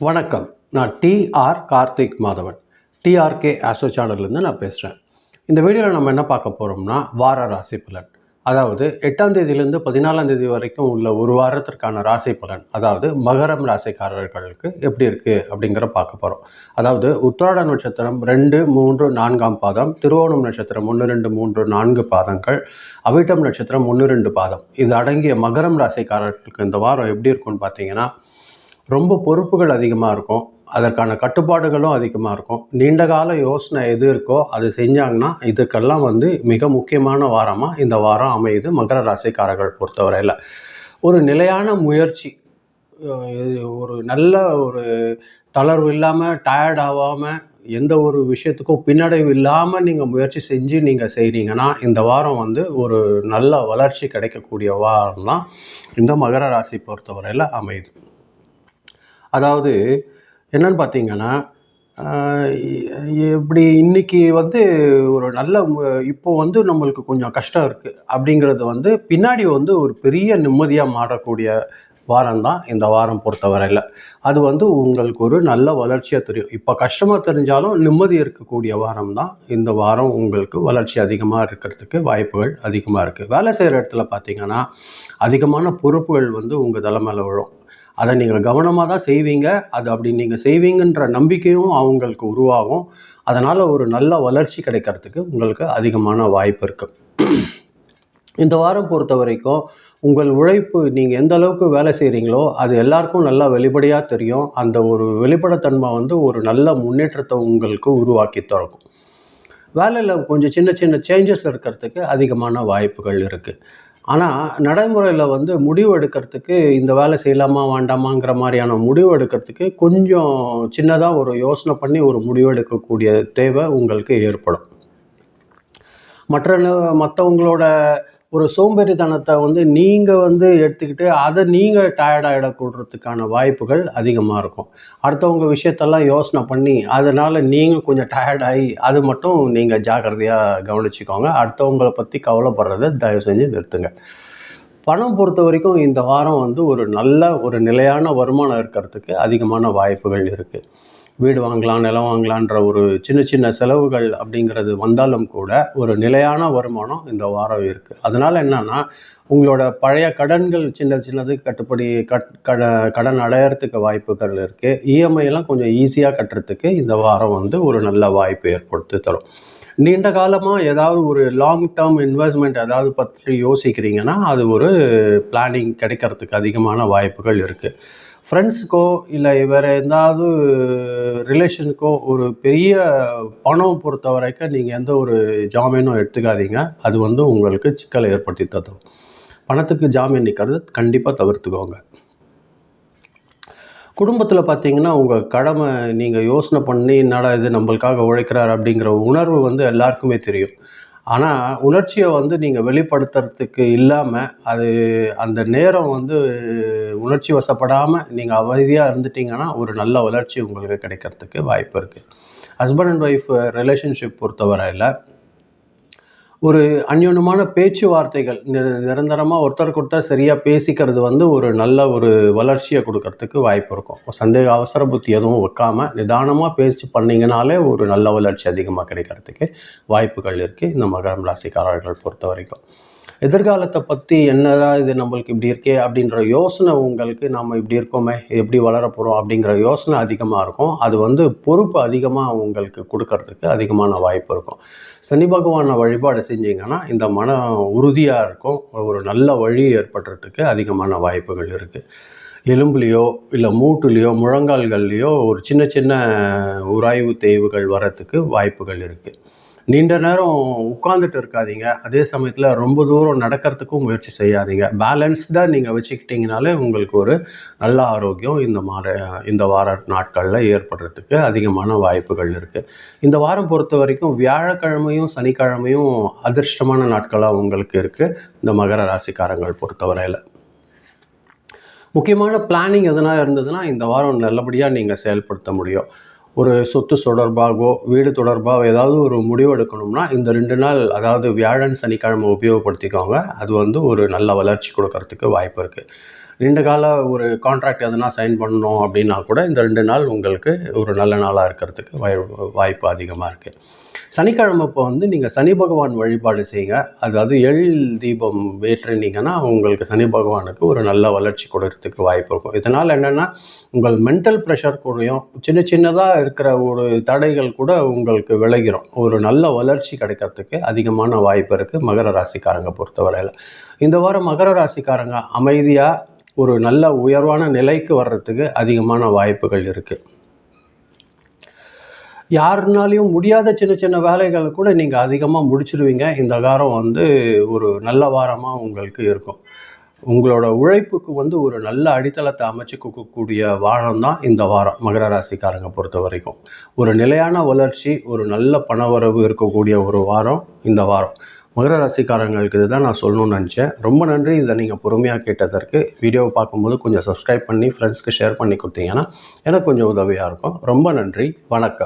வணக்கம். நான் TR Karthik Madhavan. TRK astro சேனல்லேருந்து நான் பேசுகிறேன் இந்த வீடியோவில் நம்ம என்ன பார்க்க போகிறோம்னா வார ராசி பலன். அதாவது எட்டாம் தேதியிலேருந்து பதினாலாம் தேதி வரைக்கும் உள்ள ஒரு வாரத்திற்கான ராசி பலன். அதாவது மகரம் ராசிக்காரர்களுக்கு எப்படி இருக்குது அப்படிங்கிற பார்க்க போகிறோம் அதாவது உத்திராட நட்சத்திரம் ரெண்டு மூன்று நான்காம் பாதம் திருவோணம் நட்சத்திரம் ஒன்று ரெண்டு மூன்று நான்கு பாதங்கள் அவிட்டம் நட்சத்திரம் ஒன்று ரெண்டு பாதம். இது அடங்கிய மகரம் ராசிக்காரர்களுக்கு இந்த வாரம் எப்படி இருக்கும்னு பார்த்தீங்கன்னா ரொம்ப பொறுப்புகள் அதிகமாக இருக்கும். அதற்கான கட்டுப்பாடுகளும் அதிகமாக இருக்கும். நீண்ட கால யோசனை எது இருக்கோ அது செஞ்சாங்கன்னா இதுக்கெல்லாம் வந்து மிக முக்கியமான வாரமாக இந்த வாரம் அமையுது மகர ராசிக்காரர்கள் பொறுத்தவரையில். ஒரு நிலையான முயற்சி ஒரு நல்ல ஒரு தளர்வு இல்லாமல் டயர்ட் ஆகாமல் எந்த ஒரு விஷயத்துக்கும் பின்னடைவு இல்லாமல் நீங்கள் முயற்சி செஞ்சு நீங்கள் செய்கிறீங்கன்னா இந்த வாரம் வந்து ஒரு நல்ல வளர்ச்சி கிடைக்கக்கூடிய வாரம் தான் இந்த மகர ராசி பொறுத்தவரையில் அமையுது. அதாவது என்னன்னு பார்த்தீங்கன்னா இப்படி இன்னைக்கு வந்து ஒரு நல்ல இப்போ வந்து நம்மளுக்கு கொஞ்சம் கஷ்டம் இருக்குது அப்படிங்கிறது வந்து பின்னாடி வந்து ஒரு பெரிய நிம்மதியாக மாறக்கூடிய வாரம் தான் இந்த வாரம் பொறுத்தவரையில். அது வந்து உங்களுக்கு ஒரு நல்ல வளர்ச்சியாக தெரியும். இப்போ கஷ்டமாக தெரிஞ்சாலும் நிம்மதி இருக்கக்கூடிய வாரம் தான் இந்த வாரம் உங்களுக்கு வளர்ச்சி அதிகமாக இருக்கிறதுக்கு வாய்ப்புகள் அதிகமாக இருக்குது வேலை செய்கிற இடத்துல பார்த்தீங்கன்னா அதிகமான பொறுப்புகள் வந்து உங்கள் தலைமையில் விழும். அதை நீங்கள் கவனமாக தான் செய்வீங்க. அது அப்படி நீங்கள் செய்வீங்கன்ற நம்பிக்கையும் அவங்களுக்கு உருவாகும். அதனால் ஒரு நல்ல வளர்ச்சி கிடைக்கிறதுக்கு உங்களுக்கு அதிகமான வாய்ப்பு இருக்குது இந்த வாரம் பொறுத்த வரைக்கும் உங்கள் உழைப்பு நீங்கள் எந்த அளவுக்கு வேலை செய்கிறீங்களோ அது எல்லாருக்கும் நல்லா வெளிப்படையாக தெரியும். அந்த ஒரு வெளிப்படைத்தன்மை வந்து ஒரு நல்ல முன்னேற்றத்தை உங்களுக்கு உருவாக்கி திறக்கும் வேலையில் கொஞ்சம் சின்ன சின்ன சேஞ்சஸ் இருக்கிறதுக்கு அதிகமான வாய்ப்புகள் இருக்குது ஆனால் நடைமுறையில் வந்து முடிவு எடுக்கிறதுக்கு இந்த வேலை செய்யலாமா வேண்டாமாங்கிற மாதிரியான முடிவு எடுக்கிறதுக்கு கொஞ்சம் சின்னதாக ஒரு யோசனை பண்ணி ஒரு முடிவு எடுக்கக்கூடிய தேவை உங்களுக்கு ஏற்படும். மற்ற ந- மற்றவங்களோட ஒரு சோம்பேறித்தனத்தை வந்து நீங்கள் வந்து எடுத்துக்கிட்டு அதை நீங்கள் டயர்டாகிடக்கூடுறதுக்கான வாய்ப்புகள் அதிகமாக இருக்கும். அடுத்தவங்க விஷயத்தெல்லாம் யோசனை பண்ணி அதனால் நீங்கள் கொஞ்சம் டயர்ட் ஆகி அது மட்டும் நீங்கள் ஜாக்கிரதையாக கவனிச்சுக்கோங்க. அடுத்தவங்கள பற்றி கவலைப்படுறதை தயவு செஞ்சு நிறுத்துங்க. பணம் பொறுத்த வரைக்கும் இந்த வாரம் வந்து ஒரு நல்ல ஒரு நிலையான வருமானம் இருக்கிறதுக்கு அதிகமான வாய்ப்புகள் இருக்குது வீடு வாங்கலாம் நிலம் வாங்கலான்ற ஒரு சின்ன சின்ன செலவுகள் அப்படிங்கிறது வந்தாலும் கூட ஒரு நிலையான வருமானம் இந்த வாரம் இருக்குது அதனால் என்னன்னா உங்களோட பழைய கடன்கள் சின்ன சின்னது கட்டுப்படி கட் கட கடன் அடையறதுக்கு வாய்ப்புகள் இருக்குது இஎம்ஐலாம் கொஞ்சம் ஈஸியாக கட்டுறதுக்கு இந்த வாரம் வந்து ஒரு நல்ல வாய்ப்பு ஏற்படுத்தி தரும். நீண்ட காலமாக ஏதாவது ஒரு லாங் டேர்ம் இன்வெஸ்ட்மெண்ட் ஏதாவது பற்றி யோசிக்கிறீங்கன்னா அது ஒரு பிளானிங் கிடைக்கிறதுக்கு அதிகமான வாய்ப்புகள் இருக்குது ஃப்ரெண்ட்ஸுக்கோ இல்லை வேறு எந்தாவது ரிலேஷனுக்கோ ஒரு பெரிய பணம் பொறுத்த வரைக்கும் நீங்கள் எந்த ஒரு ஜாமீனும் எடுத்துக்காதீங்க. அது வந்து உங்களுக்கு சிக்கலை ஏற்படுத்தி தரும். பணத்துக்கு ஜாமீன் நிற்கிறது கண்டிப்பாக தவிர்த்துக்கோங்க. குடும்பத்தில் பார்த்தீங்கன்னா உங்கள் கடமை நீங்கள் யோசனை பண்ணி என்னடா இது நம்மளுக்காக உழைக்கிறார் அப்படிங்கிற உணர்வு வந்து எல்லாருக்குமே தெரியும். ஆனால் உணர்ச்சியை வந்து நீங்கள் வெளிப்படுத்துறதுக்கு இல்லாமல் அது அந்த நேரம் வந்து உணர்ச்சி வசப்படாமல் நீங்கள் அமைதியாக இருந்துட்டீங்கன்னா ஒரு நல்ல வளர்ச்சி உங்களுக்கு கிடைக்கிறதுக்கு வாய்ப்பு இருக்குது ஹஸ்பண்ட் அண்ட் ஒய்ஃப் ரிலேஷன்ஷிப் பொறுத்தவரையில் ஒரு அந்யோன்யமான பேச்சுவார்த்தைகள். நிர- நிரந்தரமாக ஒருத்தருக்கு ஒருத்தர் சரியாக பேசிக்கிறது வந்து ஒரு நல்ல ஒரு வளர்ச்சியை கொடுக்கறதுக்கு வாய்ப்பு இருக்கும். சந்தேக அவசர புத்தி எதுவும் வைக்காமல் நிதானமாக பேசி பண்ணிங்கனாலே ஒரு நல்ல வளர்ச்சி அதிகமாக கிடைக்கிறதுக்கு வாய்ப்புகள் இருக்குது இந்த மகரம் ராசிக்காரர்கள் பொறுத்த வரைக்கும். எதிர்காலத்தை பற்றி என்னடா இது நம்மளுக்கு இப்படி இருக்கே அப்படின்ற யோசனை உங்களுக்கு நம்ம இப்படி இருக்கோமே எப்படி வளர போகிறோம் அப்படிங்கிற யோசனை அதிகமாக இருக்கும். அது வந்து பொறுப்பு அதிகமாக உங்களுக்கு கொடுக்கறதுக்கு அதிகமான வாய்ப்பு இருக்கும். சனி பகவானை வழிபாடு செஞ்சீங்கன்னா இந்த மன உறுதியாக இருக்கும். ஒரு நல்ல வழி ஏற்படுறதுக்கு அதிகமான வாய்ப்புகள் இருக்குது எலும்புலேயோ இல்லை மூட்டுலேயோ முழங்கால்கள்லேயோ ஒரு சின்ன சின்ன உராய்வு தேய்வுகள் வரத்துக்கு வாய்ப்புகள் இருக்குது நீண்ட நேரம் உட்காந்துட்டு இருக்காதீங்க. அதே சமயத்தில் ரொம்ப தூரம் நடக்கிறதுக்கும் முயற்சி செய்யாதீங்க. பேலன்ஸ்டாக நீங்கள் வச்சுக்கிட்டிங்கனாலே உங்களுக்கு ஒரு நல்ல ஆரோக்கியம் இந்த மாத இந்த வார நாட்களில் ஏற்படுறதுக்கு அதிகமான வாய்ப்புகள் இருக்குது இந்த வாரம் பொறுத்த வரைக்கும் வியாழக்கிழமையும் சனிக்கிழமையும் அதிர்ஷ்டமான நாட்களாக உங்களுக்கு இருக்குது இந்த மகர ராசிக்காரங்கள் பொறுத்தவரையில். முக்கியமான பிளானிங் எதனா இருந்ததுன்னா இந்த வாரம் நல்லபடியாக நீங்கள் செயல்படுத்த முடியும். ஒரு சொத்து தொடர்பாகவோ வீடு தொடர்பாக ஏதாவது ஒரு முடிவு எடுக்கணும்னா இந்த ரெண்டு நாள் அதாவது வியாழன் சனிக்கிழமை உபயோகப்படுத்திக்கோங்க. அது வந்து ஒரு நல்ல வளர்ச்சி கொடுக்கறதுக்கு வாய்ப்பு இருக்குது நீண்ட கால ஒரு கான்ட்ராக்ட் எதனா சைன் பண்ணணும் அப்படின்னா கூட இந்த ரெண்டு நாள் உங்களுக்கு ஒரு நல்ல நாளாக இருக்கிறதுக்கு வாய் வாய்ப்பு அதிகமாக இருக்குது சனிக்கிழமை இப்போ வந்து நீங்கள் சனி பகவான் வழிபாடு செய்யுங்க. அதாவது எள் தீபம் ஏற்றினீங்கன்னா உங்களுக்கு சனி பகவானுக்கு ஒரு நல்ல வளர்ச்சி கொடுக்கறதுக்கு வாய்ப்பு இருக்கும். இதனால் என்னென்னா உங்கள் மென்டல் ப்ரெஷர் குறையும் சின்ன சின்னதாக இருக்கிற ஒரு தடைகள் கூட உங்களுக்கு விளைகிறோம் ஒரு நல்ல வளர்ச்சி கிடைக்கிறதுக்கு அதிகமான வாய்ப்பு இருக்குது மகர ராசிக்காரங்க பொறுத்தவரையில். இந்த வாரம் மகர ராசிக்காரங்க அமைதியாக ஒரு நல்ல உயர்வான நிலைக்கு வர்றதுக்கு அதிகமான வாய்ப்புகள் இருக்குது யாருனாலையும் முடியாத சின்ன சின்ன வேலைகள் கூட நீங்கள் அதிகமாக முடிச்சிடுவீங்க இந்த வாரம் வந்து ஒரு நல்ல வாரமாக உங்களுக்கு இருக்கும். உங்களோட உழைப்புக்கு வந்து ஒரு நல்ல அடித்தளத்தை அமைச்சு கொடுக்கக்கூடிய வாரம் தான் இந்த வாரம் மகர ராசிக்காரங்க பொறுத்த வரைக்கும். ஒரு நிலையான வளர்ச்சி ஒரு நல்ல பணவரவு இருக்கக்கூடிய ஒரு வாரம் இந்த வாரம். மகர ராசிக்காரங்களுக்கு இதுதான் நான் சொல்லணும்னு நினச்சேன். ரொம்ப நன்றி. இதை நீங்கள் பொறுமையாக கேட்டதற்கு. வீடியோவை பார்க்கும்போது கொஞ்சம் சப்ஸ்கிரைப் பண்ணி ஃப்ரெண்ட்ஸ்க்கு ஷேர் பண்ணி கொடுத்தீங்கன்னா எனக்கு கொஞ்சம் உதவியாக இருக்கும். ரொம்ப நன்றி. வணக்கம்.